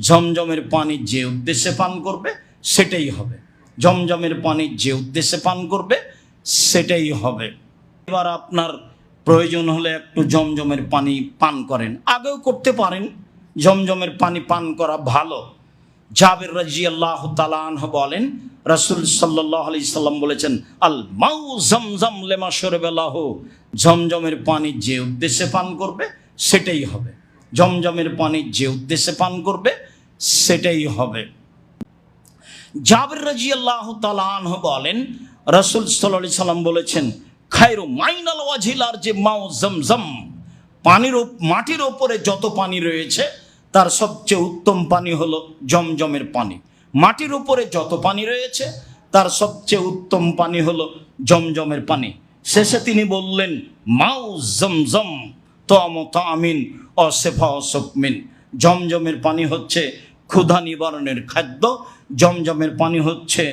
জমজমের পানি যে উদ্দেশ্যে পান করবে, সেটাই হবে। জমজমের পানি যে উদ্দেশ্যে পান করবে, সেটাই হবে। এবার আপনার প্রয়োজন হলে একটু জমজমের পানি পান করেন। আগেও করতে পারেন। জমজমের পানি পান করা ভালো। জাবের রাজি আল্লাহ তালাহ বলেন, রাসুল সাল্লাহ আলি সাল্লাম বলেছেন, আল মাউ জমজম লেমা সরবেলাহ জমজমের পানি যে উদ্দেশ্যে পান করবে, সেটাই হবে। জমজমের পানি যে উদ্দেশ্যে পান করবে সেটাই হবে। জাবের রাজি আল্লাহ তালাহ বলেন, রাসুল সাল্লাহ সাল্লাম বলেছেন, খায়রু মাইনাল ওয়াজিলার যে মাও জমজম, পানির মাটির ওপরে যত পানি রয়েছে, তার সবচেয়ে উত্তম পানি হলো জমজমের পানি। মাটির উপরে যত পানি রয়েছে, তার সবচেয়ে উত্তম পানি হলো জমজমের পানি। শেষে তিনি বললেন, মাউ জমজম তম তামিন অসেফা অসকমিন জমজমের পানি হচ্ছে ক্ষুধা নিবারণের খাদ্য, জমজমের পানি হচ্ছে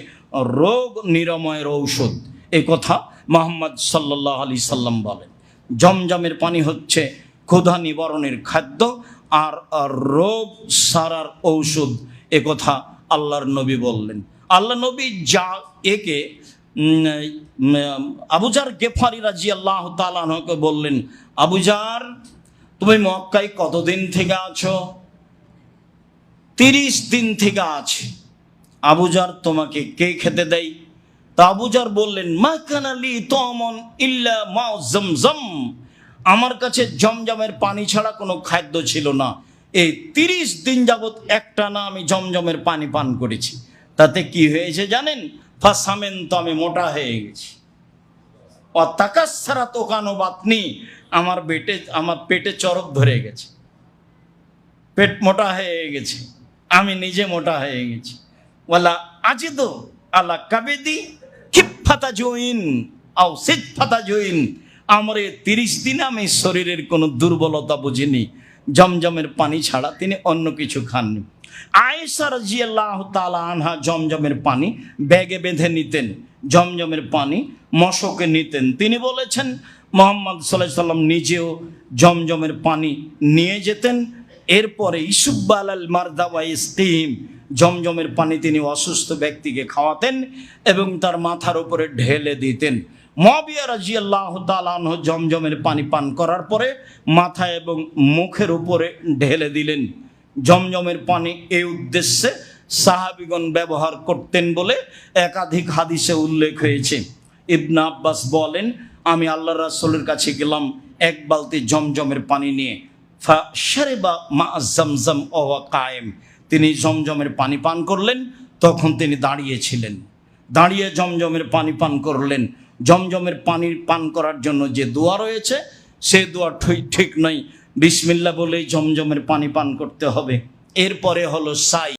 রোগ নিরাময়ের ঔষধ। এ কথা মোহাম্মদ সাল্লাহ আলি সাল্লাম বলেন। জমজমের পানি হচ্ছে ক্ষুধা নিবারণের খাদ্য আর রোগ সারার ঔষধ। এ কথা আল্লাহর নবী বললেন। আল্লাহ নবী যা একে আবুজার গেফারি রাজি আল্লাহ তালাহকে বললেন আবুজার তুমি মক্কায় কতদিন থেকে আছো? তিরিশ দিন থেকে আছে। আবুজার তোমাকে কে খেতে দেয়? তা আবুজার বললেন, মা কানালি তমন ইল্লা মা জমজম। আমার কাছে জমজমের পানি ছাড়া কোনো খাদ্য ছিল না। এই তিরিশ দিন যাবৎ একটা না আমি জমজমের পানি পান করেছি। তাতে কি হয়েছে জানেন? ফাসামেন তো আমি মোটা হয়ে গেছি। অত্যাকাশ ছাড়া তোকানো বাতনি, আমার পেটে আমার পেটে চরক ধরে গেছে। পেট মোটা হয়ে গেছে। আমি নিজে মোটা হয়ে গেছি। ওয়ালা আজি তো আল্লাহ কাবেদি খিফাতা জইন আও সিদ ফাতা জইন। আমার তিরিশ দিন আমি শরীরের কোনো দুর্বলতা বুঝিনি। জমজমের পানি ছাড়া তিনি অন্য কিছু খাননি। আয়েশা রাজিয়াল্লাহ তালা আনহা জমজমের পানি ব্যাগে বেঁধে নিতেন। জমজমের পানি মশকে নিতেন। তিনি বলেছেন, মোহাম্মদ সাল্লাহ সাল্লাম নিজেও জমজমের পানি নিয়ে যেতেন। এরপরে ইসুব্বাল আল মারদাওয়া ইস্তিম জমজমের পানি তিনি অসুস্থ ব্যক্তিকে খাওয়াতেন এবং তার মাথার উপরে ঢেলে দিতেন। মবিয়া রাজি আল্লাহ তালাহ জমজমের পানি পান করার পরে মাথা এবং মুখের উপরে ঢেলে দিলেন। জমজমের পানি এই উদ্দেশ্যে সাহাবিগণ ব্যবহার করতেন বলে একাধিক হাদিসে উল্লেখ হয়েছে। ইবনা আব্বাস বলেন, আমি আল্লাহ রাসূলের কাছে গেলাম এক বালতি জমজমের পানি নিয়ে। ফাশারিবা মা কায়েম। তিনি জমজমের পানি পান করলেন, তখন তিনি দাঁড়িয়েছিলেন। দাঁড়িয়ে জমজমের পানি পান করলেন। জমজমের পানি পান করার জন্য যে দোয়া রয়েছে, সে দোয়া ঠিক নয়। বিসমিল্লা বলেই জমজমের পানি পান করতে হবে। এরপরে হলো সাই।